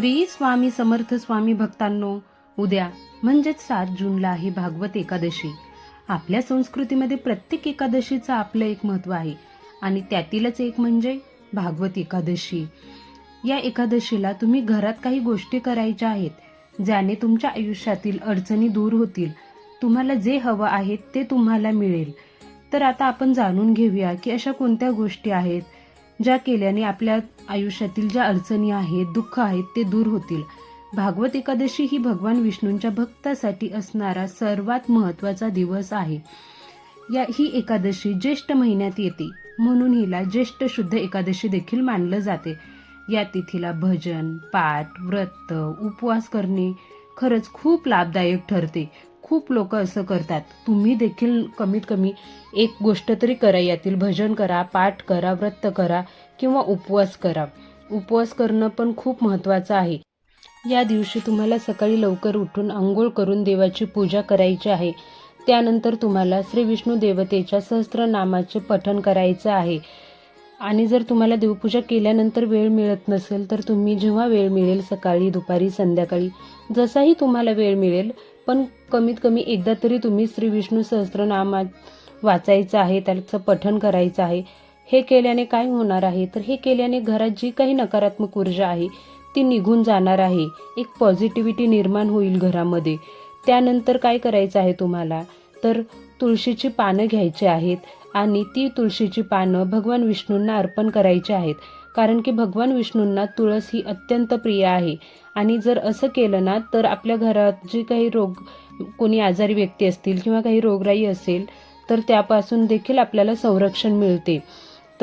श्री स्वामी समर्थ स्वामी भक्तांनो उद्या म्हणजेच सात जूनला आहे भागवत एकादशी. आपल्या संस्कृतीमध्ये प्रत्येक एकादशीचं आपलं एक महत्त्व आहे. आणि त्यातीलच एक म्हणजे भागवत एकादशी. या एकादशीला तुम्ही घरात काही गोष्टी करायच्या आहेत ज्याने तुमच्या आयुष्यातील अडचणी दूर होतील. तुम्हाला जे हवं आहे ते तुम्हाला मिळेल. तर आता आपण जाणून घेऊया की अशा कोणत्या गोष्टी आहेत ज्या केल्याने आपल्या आयुष्यातील ज्या अडचणी आहेत दुःख आहेत ते दूर होतील. भागवत एकादशी ही भगवान विष्णूंच्या भक्तासाठी असणारा सर्वात महत्त्वाचा दिवस आहे. या ही एकादशी ज्येष्ठ महिन्यात येते. म्हणून हिला ज्येष्ठ शुद्ध एकादशी देखील मानलं जाते. या तिथीला भजन पाठ व्रत उपवास करणे खरंच खूप लाभदायक ठरते. खूप लोक असं करतात. तुम्ही देखील कमीत कमी एक गोष्ट तरी करा. यातील भजन करा पाठ करा व्रत करा किंवा उपवास करा. उपवास करणं पण खूप महत्त्वाचं आहे. या दिवशी तुम्हाला सकाळी लवकर उठून आंघोळ करून देवाची पूजा करायची आहे. त्यानंतर तुम्हाला श्री विष्णू देवतेच्या सहस्त्रनामाचे पठण करायचं आहे. आणि जर तुम्हाला देवपूजा केल्यानंतर वेळ मिळत नसेल तर तुम्ही जेव्हा वेळ मिळेल सकाळी दुपारी संध्याकाळी जसाही तुम्हाला वेळ मिळेल पण कमीत कमी एकदा तरी तुम्ही श्री विष्णू सहस्रनाम वाचायचं आहे त्याचं पठण करायचं आहे. हे केल्याने काय होणार आहे? तर हे केल्याने घरात जी काही नकारात्मक ऊर्जा आहे ती निघून जाणार आहे. एक पॉझिटिव्हिटी निर्माण होईल घरामध्ये. त्यानंतर काय करायचं आहे तुम्हाला? तर तुळशीची पानं घ्यायची आहेत आणि ती तुळशीची पानं भगवान विष्णूंना अर्पण करायची आहेत. कारण की भगवान विष्णूंना तुळस ही अत्यंत प्रिय आहे. आणि जर असं केलं ना तर आपल्या घरात जे काही रोग कोणी आजारी व्यक्ती असतील किंवा काही रोगराई असेल तर त्यापासून देखील आपल्याला संरक्षण मिळते.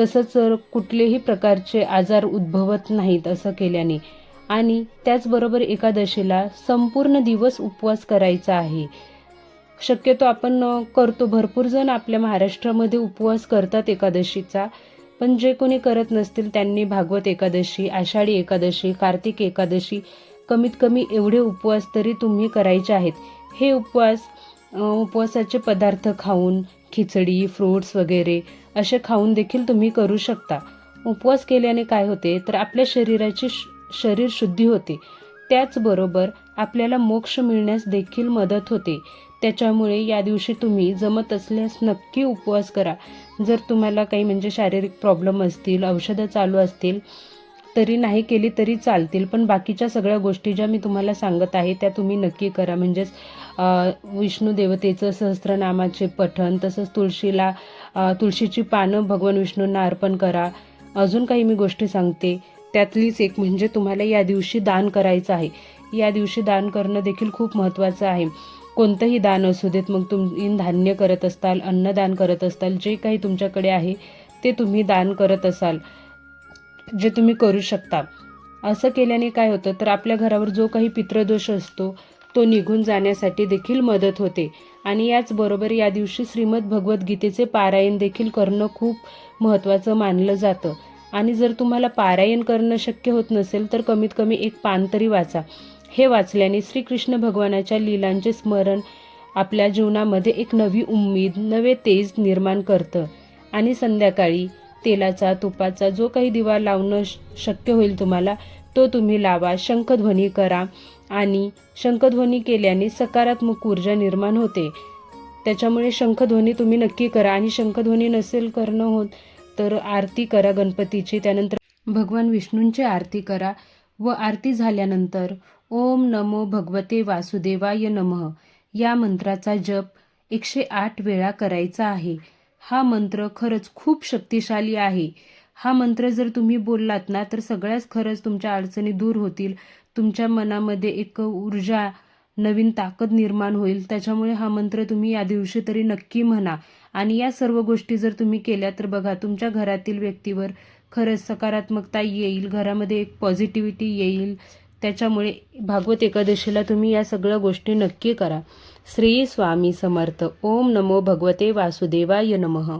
तसंच कुठलेही प्रकारचे आजार उद्भवत नाहीत असं केल्याने. आणि त्याचबरोबर एकादशीला संपूर्ण दिवस उपवास करायचा आहे. शक्यतो आपण करतो. भरपूर जण आपल्या महाराष्ट्रामध्ये उपवास करतात एकादशीचा. पण जे कोणी करत नसतील त्यांनी भागवत एकादशी आषाढी एकादशी कार्तिक एकादशी कमीत कमी एवढे उपवास तरी तुम्ही करायचे आहेत. हे उपवास उपवासाचे पदार्थ खाऊन खिचडी फ्रूट्स वगैरे असे खाऊन देखील तुम्ही करू शकता. उपवास केल्याने काय होते? तर आपल्या शरीराची श- शरीर शुद्धी होते. त्याचबरोबर आपल्याला मोक्ष मिळण्यास देखील मदत होते. त्याच्यामुळे या दिवशी तुम्ही जमत असल्यास नक्की उपवास करा. जर तुम्हाला काही म्हणजे शारीरिक प्रॉब्लेम असतील औषधं चालू असतील तरी नाही केली तरी चालतील. पण बाकीच्या सगळ्या गोष्टी ज्या मी तुम्हाला सांगत आहे त्या तुम्ही नक्की करा. म्हणजेच विष्णू देवतेचं सहस्त्रनामाचे पठण तसंच तुळशीला तुळशीची पानं भगवान विष्णूंना अर्पण करा. अजून काही मी गोष्टी सांगते. त्यातलीच एक म्हणजे तुम्हाला या दिवशी दान करायचं आहे. या दिवशी दान करणं देखील खूप महत्त्वाचं आहे. कोणतंही दान असू देत मग तुम्ही धान्य करत असताल अन्नदान करत असताल जे काही तुमच्याकडे आहे ते तुम्ही दान करत असाल जे तुम्ही करू शकता. असं केल्याने काय होतं तर आपल्या घरावर जो काही पितृदोष असतो तो निघून जाण्यासाठी देखील मदत होते. आणि याचबरोबर या दिवशी श्रीमद भगवद्गीतेचे पारायण देखील करणं खूप महत्त्वाचं मानलं जातं. आणि जर तुम्हाला पारायण करणं शक्य होत नसेल तर कमीत कमी एक पान तरी वाचा. हे वाचल्याने श्रीकृष्ण भगवानाच्या लीलांचे स्मरण आपल्या जीवनामध्ये एक नवी उम्मीद नवे तेज निर्माण करतं. आणि संध्याकाळी तेलाचा तुपाचा जो काही दिवा लावणं श- शक्य होईल तुम्हाला तो तुम्ही लावा शंखध्वनी करा. आणि शंखध्वनी केल्याने सकारात्मक ऊर्जा निर्माण होते. त्याच्यामुळे शंखध्वनी तुम्ही नक्की करा. आणि शंखध्वनी नसेल करणं होत तर आरती करा गणपतीची. त्यानंतर भगवान विष्णूंची आरती करा. व आरती झाल्यानंतर ओम नमो भगवते वासुदेवाय नमः. या मंत्राचा जप एकशे आठ वेळा करायचा आहे. हा मंत्र खरंच खूप शक्तिशाली आहे. हा मंत्र जर तुम्ही बोललात ना तर सगळ्याच खरंच तुमच्या अडचणी दूर होतील. तुमच्या मनामध्ये एक ऊर्जा नवीन ताकद निर्माण होईल. त्याच्यामुळे हा मंत्र तुम्ही या दिवशी तरी नक्की म्हणा. आणि या सर्व गोष्टी जर तुम्ही केल्या तर बघा तुमच्या घरातील व्यक्तीवर खरंच सकारात्मकता येईल घरामध्ये एक पॉझिटिव्हिटी येईल. त्याच्यामुळे भागवत एकादशीला तुम्ही या सगळ्या गोष्टी नक्की करा. श्री स्वामी समर्थ. ओम नमो भगवते वासुदेवाय नमः.